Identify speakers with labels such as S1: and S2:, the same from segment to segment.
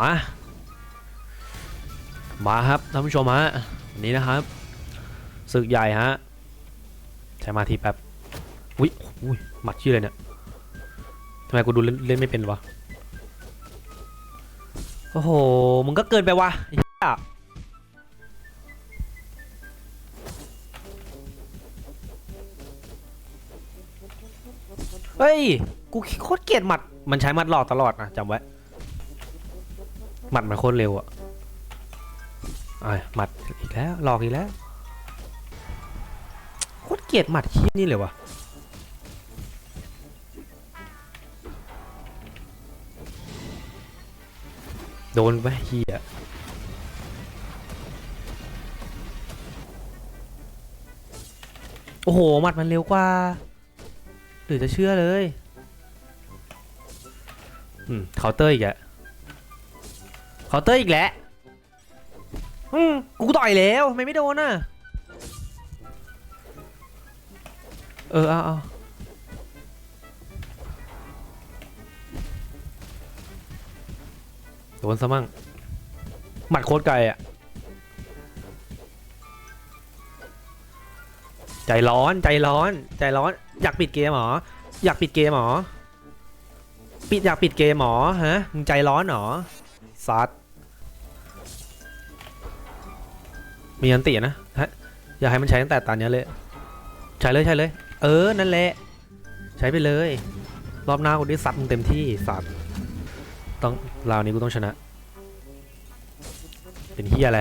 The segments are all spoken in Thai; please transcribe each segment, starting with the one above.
S1: มา มาครับท่านผู้ชมฮะวันนี้นะครับศึกใหญ่ฮะใช้มาทีแป๊บอุ้ยอุ้ยหมัดชื่ออะไรเนี่ยทำไมกูดูเล่นเล่นไม่เป็นวะโอ้โหมึงก็เกินไปวะไอ้เหี้ยเฮ้ย กูโคตรเกลียดหมัด มันใช้หมัดหลอกตลอดนะจำไว้ หมัดมันโคตรเร็วอะอะหมัดอีกแล้วหลอกอีกแล้วโคตรเกลียดหมัดขี้นี่เลยวะโดนไปเฮียโอ้โหหมัดมันเร็วกว่า หรือจะเชื่อเลย อืมเคาน์เตอร์อีกแล้วเคาน์เตอร์อีกแล้วอืมกูต่อยแล้วทำไมไม่โดนอะ เออเอาเอาโดนซะมั่ง หมัดโคตรไกลอะ ใจร้อนใจร้อน ใจร้อน อยากปิดเกมเหรอ อยากปิดเกมเหรอ ปิดอยากปิดเกมเหรอฮะ มึงใจร้อนเหรอซัด มีอันตินะฮะอยากให้มันใช้ตั้งแต่ตอนนี้เลย ใช้เลยใช้เลย เออ นั่นแหละ ใช้ไปเลย รอบหน้ากูได้ซัดมึงเต็มที่สัตว์ต้องราวนี้กูต้องชนะ เป็นเฮียอะไร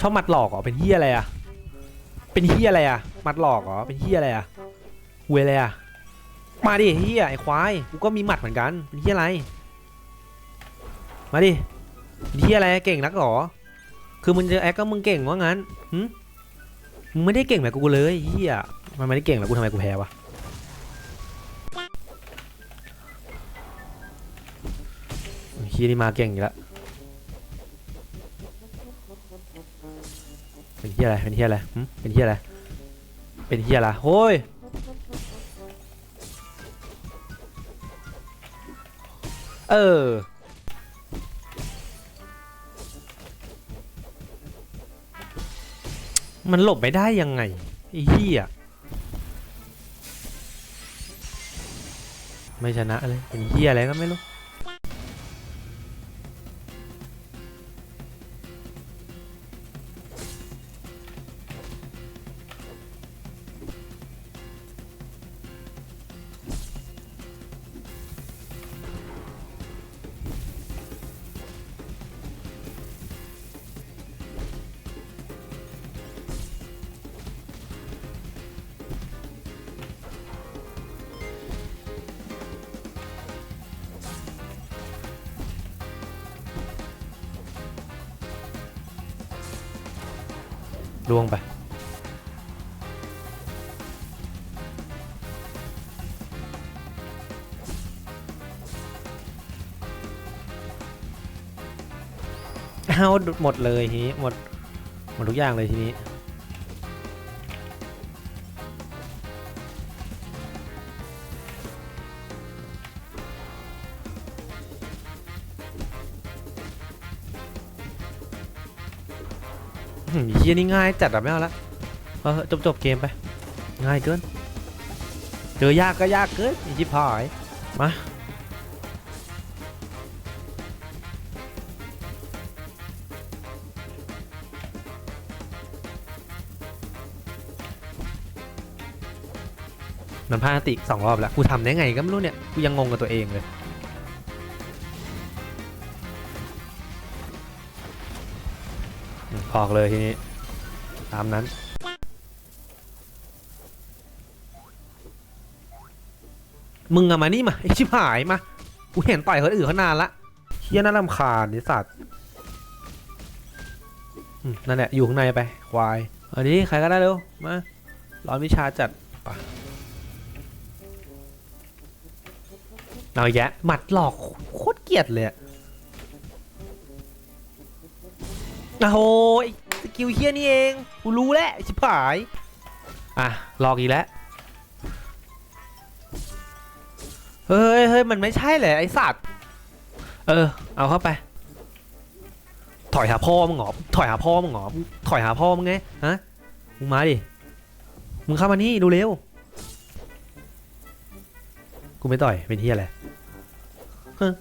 S1: ชอบมัดหลอกเหรอ เป็นเฮียอะไรอะเป็นเฮียอะไรอะมัดหลอกเหรอ เป็นเฮียอะไรอะเวอะไรอะมาดิเฮียไอ้ควาย กูก็มีหมัดเหมือนกัน เป็นเฮียอะไร มาดิเป็นเฮียอะไร เก่งนักหรอ คือมึงจะแอคก็มึงเก่งว่างั้นหึมึงไม่ได้เก่งแบบกูเลยเฮียมันไม่ได้เก่งแบบกูทำไมกูแพ้วะเฮียนี่มาเก่งอยู่แล้วเป็นเฮียอะไร เป็นเฮียอะไรหึเป็นเฮียอะไร เป็นเฮียอะไรโอ้ยเออ มันหลบไม่ได้ยังไงไอ้เหี้ยไม่ชนะเลยเป็นเหี้ยอะไรก็ไม่รู้ ล่วงไป เอาหมดเลยทีนี้หมด หมดทุกอย่างเลยทีนี้ เฮียนี่ง่ายจัดอะไม่เอาละเอาเถอจบจบเกมไป ง่ายเกิน เจอยากก็ยากเกินอีจิพายมามันพลาดติสองรอบแล้ว กูทำได้ไงก็ไม่รู้เนี่ย กูยังงงกับตัวเองเลย ออกเลยทีนี้ ตามนั้น มึงอะมานี่มาไอชิบหายมา กูเห็นต่อยคนอื่นเขานานละเฮียน่ารำคาญนิสัตว์นั่นแหละ อยู่ข้างในไปควายเอาดิใครก็ได้เร็ว มาร้อนวิชาจัดไปะเอาแยะหมัดหลอกโคตรเกลียดเลย โอ้โหยสกิลเฮียนี่เองกูรู้แล้วไอ้ชิบหาย อะหลอกอีกแล้วเฮ้ยเฮ้ยมันไม่ใช่แหละไอสัตว์เเออ เอาเข้าไป ถอยหาพ่อมึงเหรอถอยหาพ่อมึงเหรอถอยหาพ่อมึงไงฮะมึงมาดิมึงเข้ามานี่ดูเร็วกูไม่ต่อยเป็นเฮียอะไรฮะ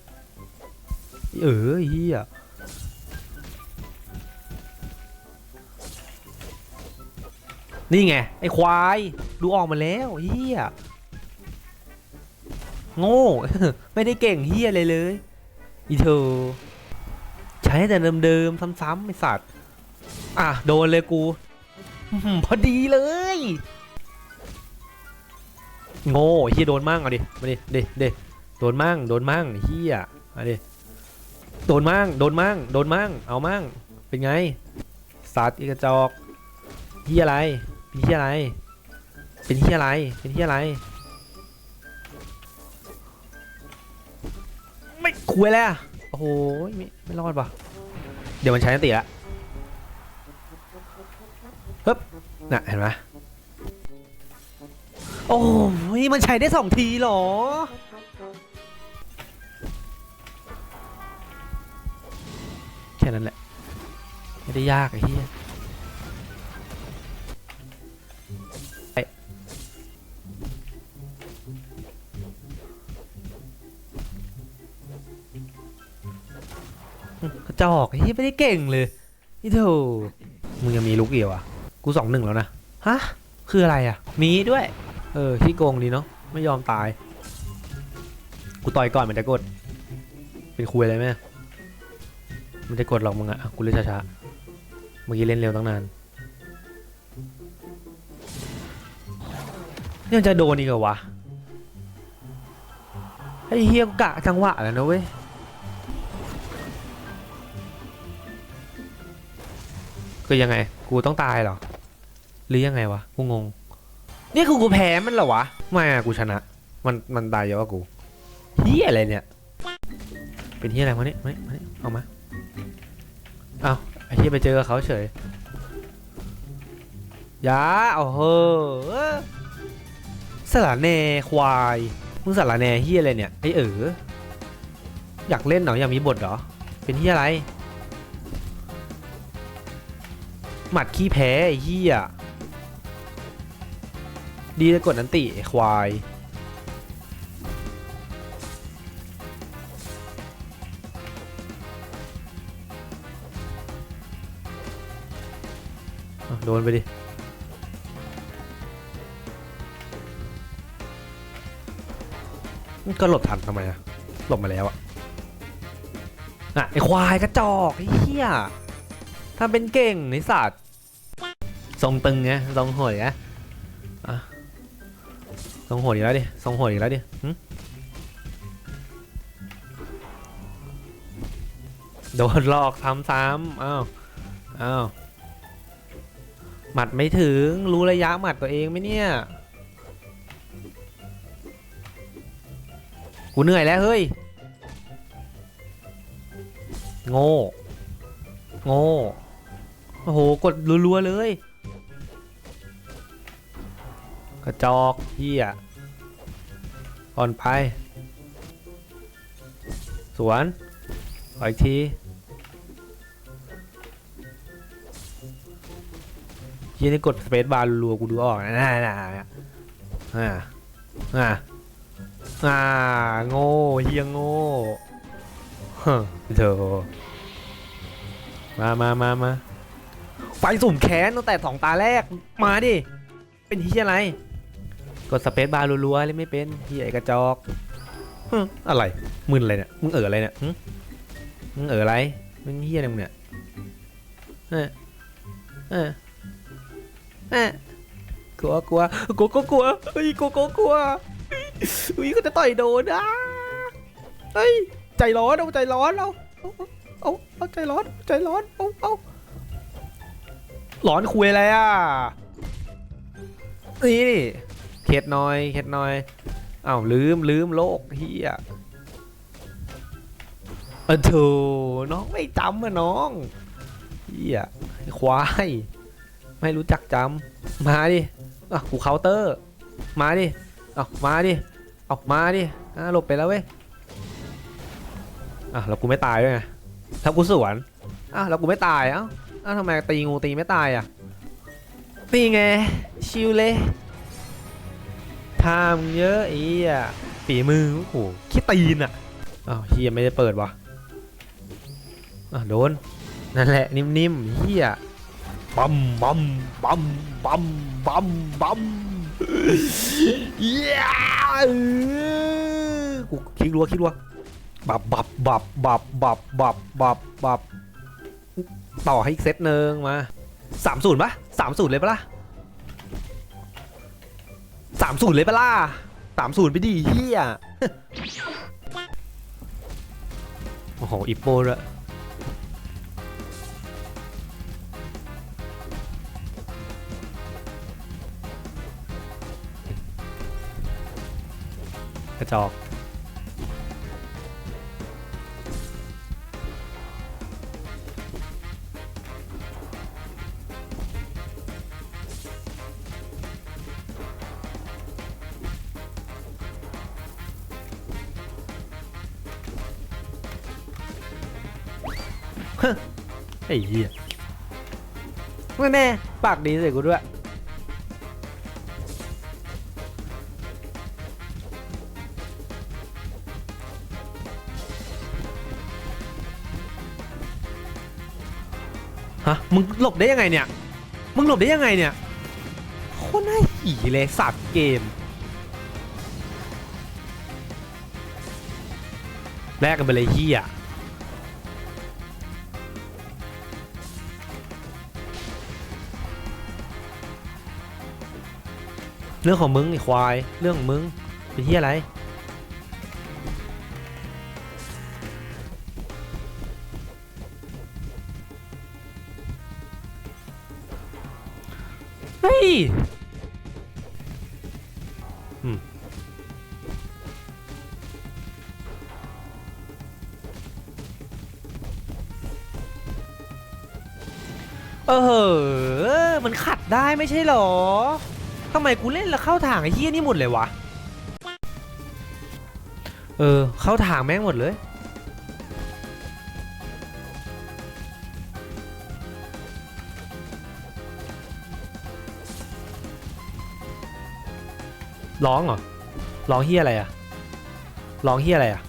S1: เออเฮีย นี่ไง ไอ้ควาย ดูออกมาแล้วเฮียโง่ ไม่ได้เก่งเฮียเลยเลย อีเธอ ใช้แต่เดิมๆซ้ำๆไอสัตว์ อะ โดนเลยกู พอดีเลย โง่เฮียโดนมั่งเอาดิ มาดิเดเดโดนมั่ง โดนมั่งเฮียมาดิ โดนมั่ง โดนมั่ง โดนมั่ง เอามั่ง เป็นไงสัตว์อีกระจอกเฮียอะไร เป็นเฮียอะไร เป็นเฮียอะไร เป็นเฮียอะไร ไม่คุยแล้วโอ้โหไม่ไม่รอดว่ะเดี๋ยวมันใช้นติละฮึบน่ะเห็นไหมโอ้ยมันใช้ได้สองทีหรอ แค่นั้นแหละ ไม่ได้ยากไอ้เหี้ย จอกไอ้เหี้ยไม่ได้เก่งเลยนี่เถอะมึงยังมีลุกเอียวอะ กูสองหนึ่งแล้วนะ ฮะ คืออะไรอะ มีด้วย เออขี้โกงดีเนาะ ไม่ยอมตาย กูต่อยก่อนมันจะกด เป็นคุยอะไรไหมมันจะกดหรอกมึงอะอะ กูเล่นช้าๆ เมื่อกี้เล่นเร็วตั้งนานยังจะโดนอีกเหรอวะ ไอ้เฮียกูกะจังหวะแล้วนะเว้ย คือยังไง กูต้องตายเหรอ หรือยังไงวะ กูงง นี่คือกูแพ้มันเหรอวะ ไม่อะกูชนะ มัน มันตายเยอะกว่ากูเฮียอะไรเนี่ย เป็นเฮียอะไรมาเนี่ยมาเนี่ยมาเนี่ยเอามา เอาไอ้เฮียไปเจอกับเขาเฉยอยาเอาเฮ้อสารแหนควาย มึงสารแหนเฮียอะไรเนี่ย ไอ้เอออยากเล่นเหรออยากมีบทเหรอ เป็นเฮียอะไร หมัดขี้แพ้ไอ้เหี้ยดีจะกดนันติไอ้ควาย โดนไปดิ ก็หลบทันทำไมอะหลบมาแล้วอะอะ ไอ้ควายกระจอกไอ้เหี้ย ทำเป็นเก่งในสัตทรงตึงไงทรงโหดไงอะทรงโหดอีกแล้วดิทรงโหดอีกแล้วดิโดนหลอกซ้ำๆอ้าวอ้าวหมัดไม่ถึงรู้ระยะหมัดตัวเองไหมเนี่ยกูเหนื่อยแล้วเฮ้ยโง่โง่ โอ้โห กดรัวๆเลย กระจอกเฮียอ่อนไป สวนขออีกทีเฮียนี่กดสเปซบาร์รัวๆกูดูออกนะน่าน่าน่าอ่าอ่าอ่าโง่เฮียโง่เฮ้อเธอมามามามา ไฟสุ่มแค้นตั้งแต่สองตาแรกมาดิ เป็นเฮียอะไร กดสเปซบาร์รัวๆเลยไม่เป็นเฮียไอ้กระจอกฮึอะไรมึนอะไรเนี่ยมึงเอ๋ออะไรเนี่ยหึมึงเอ๋ออะไรมึงเฮียอะไรมึงเนี่ยเออเออเออกลัวกลัวกลัวกลัวกลัวเฮ้ยกลัวกลัวกลัวอุ้ยเขาจะต่อยโดนอะเฮ้ยใจร้อนเอาใจร้อนเอาเอาเอาเอาใจร้อนใจร้อนเอาเอา ร้อนคุยอะไรอะ นี่นี่เข็ดหน่อย เข็ดหน่อยอ้าวลืมลืมโลกเฮียเออโถน้องไม่จำอะน้องเฮียไอ้ควาย ไม่รู้จักจำมาดิอะกูเคาน์เตอร์ มาดิเอามาดิเอามาดิอะหลบไปแล้วเว้ยอะแล้วกูไม่ตายด้วยไงถ้ากูสวนอะแล้วกูไม่ตายเอ้า อ้าวทำไมตีงูตีไม่ตายอะตีไง ชิวเลยทำเยอะอีอะฝีมือโอ้โหคิดตีนอะอ้าวเฮียไม่ได้เปิดวะอะโดน นั่นแหละ นิ่มๆเฮียบัมบัมบัมบัมบัมบัมเย้กูคิดรัวคิดรัวบับบับบับบับบับบับบับ ต่อให้อีกเซตหนึ่งมาสามศูนย์ปะสามศูนย์เลยปะล่ะสามศูนย์เลยปะล่ะสามศูนย์ไปดิเฮียโอ้โหอิปโปด้วยกระจอก ไอ้เหี้ยไม่แน่ปากดีใส่กูด้วยฮะมึงหลบได้ยังไงเนี่ย มึงหลบได้ยังไงเนี่ยโคตรน่าหีเลยสัตว์เกม แลกกันไปเลยเฮีย เรื่องของมึงไอ้ควาย เรื่องของมึงเป็นที่อะไร เฮ้ยอืมเออ มันขัดได้ไม่ใช่หรอำไมกูเล่นแล้วเข้าทางไอ้เฮี้ยนี่หมดเลยวะ เออ เข้าทางแม่งหมดเลย ร้องเหรอ ร้องเฮี้ยอะไรอะร้องเฮี้ยอะไรอะ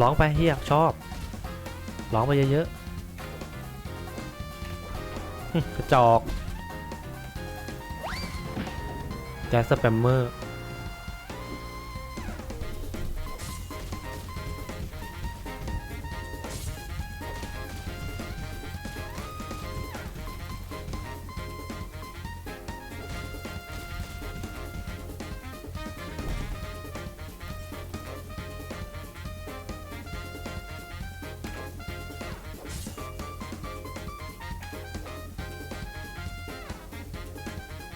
S1: ร้องไปเฮี้ยชอบ ร้องไปเยอะ กระจอกแจ็คสแปมเมอร์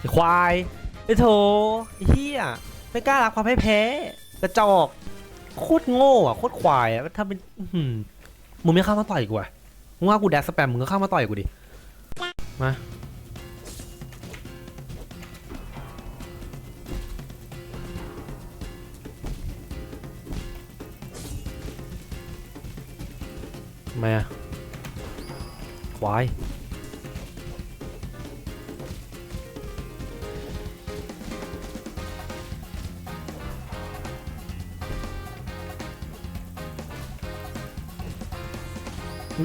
S1: ไอ้ควายไอ้โถไอ้เฮียไม่กล้ารับความให้แพ้กระจอกโคตรโง่อะโคตรควายอะทำเป็นอื้อหือมึงไม่เข้ามาต่อยกูอะมึงว่ากูแดกสแปมมึงก็เข้ามาต่อยกูดิมาทำไมอะควาย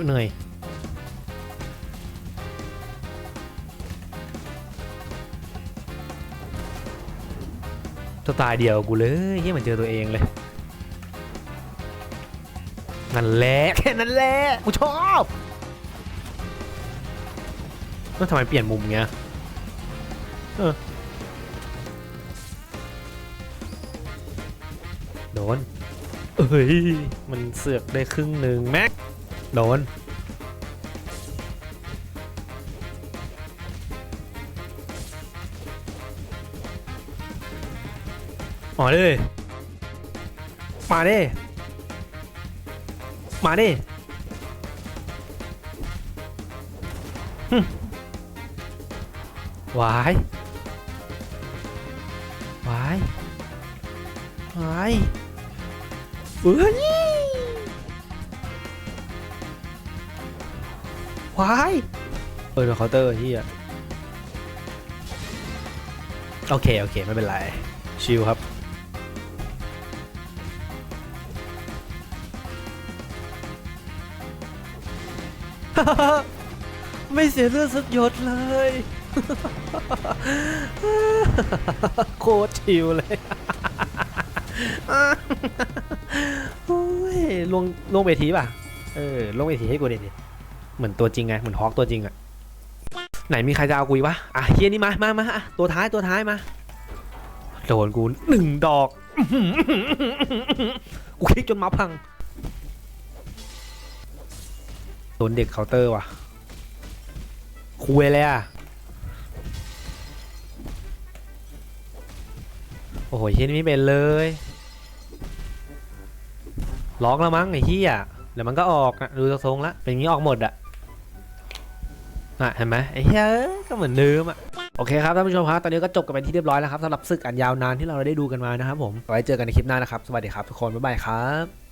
S1: เหนื่อยสไตล์เดียวกูเลยเฮียเหมือนเจอตัวเองเลยนั่นแหละแค่นั้นแหละกูชอบแล้วทำไมเปลี่ยนมุมเงี้ยเออโดนเอ้ย มันเสือกได้ครึ่งหนึ่งแม็ก โดนมาดิ มาดิมาดิหึวายวายหายเฮ้ย วายเออเคาน์เตอร์เฮียโอเค โอเค ไม่เป็นไร ชิลครับ ไม่เสียเลือดสักหยดเลย โคตรชิลเลยโอ้ยลงลงเวทีป่ะ เออ ลงเวทีให้กูเดิดิ เหมือนตัวจริงไง เหมือนฮอกตัวจริงอะไหนมีใครจะเอากูอีกวะอะเฮียนี่มามามาอะตัวท้ายตัวท้ายมาโดนกูหนึ่งดอกกูคลิกจนมาพังโดนเด็กเคาน์เตอร์ว่ะคุยเลยอะโอ้โหเฮียนี่ไม่เป็นเลยร้องแล้วมั้งไอ้เฮียเดี๋ยวมันก็ออกนะดูทรงละเป็นงนี้ออกหมดอะ น่ะเห็นไหมไอ้เฮ้ยก็เหมือนเดิมอะโอเคครับท่านผู้ชมครับตอนนี้ก็จบกันไปที่เรียบร้อยแล้วครับสำหรับศึกอันยาวนานที่เราได้ดูกันมานะครับผมไว้เจอกันในคลิปหน้านะครับสวัสดีครับทุกคนบ๊ายบายครับ